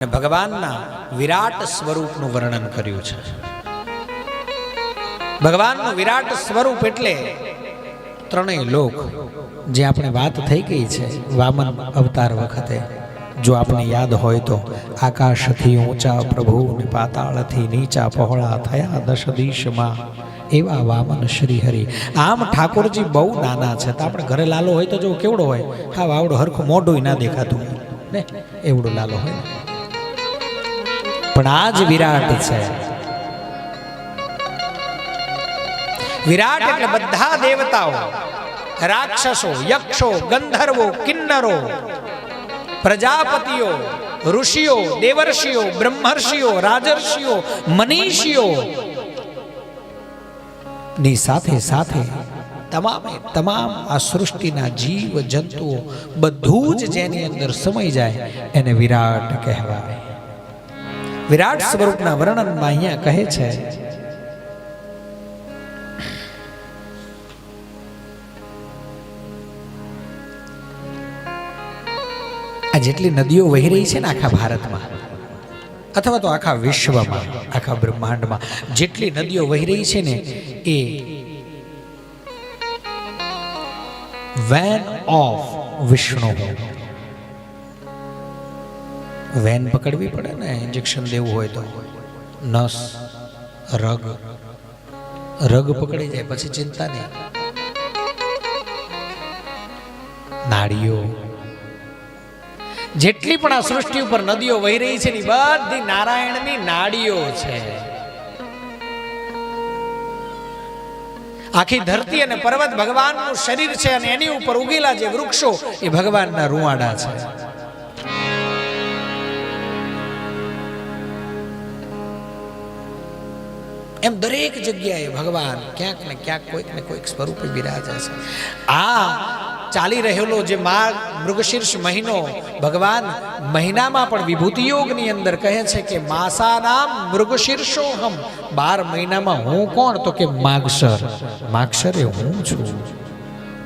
ભગવાનના વિરાટ સ્વરૂપનું વર્ણન કર્યું છે. ભગવાનનું વિરાટ સ્વરૂપ એટલે ત્રણેય લોક. જે આપણે વાત થઈ ગઈ છે વામન અવતાર વખતે. જો આપણે યાદ હોય તો આકાશથી ઊંચા પ્રભુ ને પાતાળથી નીચા પહોળા થયા દશ દિશમાં એવા વામન શ્રી હરિ આમ ઠાકોરજી બહુ નાના છે. તો આપણે ઘરે લાલો હોય તો જો કેવડો હોય? હા, વાવડો હરખું મોઢું ના દેખાતું ને, એવડો લાલો હોય. પણ આ વિરાટ છે. વિરાટ એટલે બધા દેવતાઓ. રાક્ષસો, યક્ષો, ગંધર્વો, કિન્નરો, પ્રજાપતિઓ, ઋષિઓ, દેવર્ષિઓ, બ્રહ્મર્ષિઓ, રાજર્ષિઓ, મનીષીઓ. ની સાથે સાથે તમામે તમામ આ સૃષ્ટિના જીવ જંતુઓ બધું જ જેની અંદર સમય જાય એને વિરાટ કહેવાય. વિરાટ સ્વરૂપના વર્ણનમાં અહીંયા કહે છે, આ જેટલી નદીઓ વહી રહી છે ને આખા ભારતમાં, અથવા તો આખા વિશ્વમાં, આખા બ્રહ્માંડમાં, જેટલી નદીઓ વહી રહી છે ને એ વેન ઓફ વિષ્ણુ. વેન પકડવી પડે ને ઇન્જેક્શન દેવું હોય તો. નસ, રગ. રગ પકડી જાય, પછી ચિંતા નહીં. નાળીઓ. જેટલી પણ આ સૃષ્ટિ ઉપર નદીઓ વહી રહી છે ને બધી નારાયણની નાડીઓ છે. આખી ધરતી અને પર્વત ભગવાનનું શરીર છે અને એની ઉપર ઉગેલા જે વૃક્ષો, એ ભગવાનના રૂવાડા છે. એમ દરેક જગ્યાએ ભગવાન ક્યાંક ને ક્યાંક કોઈક ને કોઈક સ્વરૂપે બિરાજે છે. આ ચાલી રહેલો જે માર્ગ મૃગશીર્ષ મહિનો ભગવાન મહિનામાં પણ વિભૂતિ યોગની અંદર કહે છે કે માસાનામ મૃગશીર્ષોહમ. બાર મહિનામાં હું કોણ? તો કે માગસર. માગસર એ હું છું.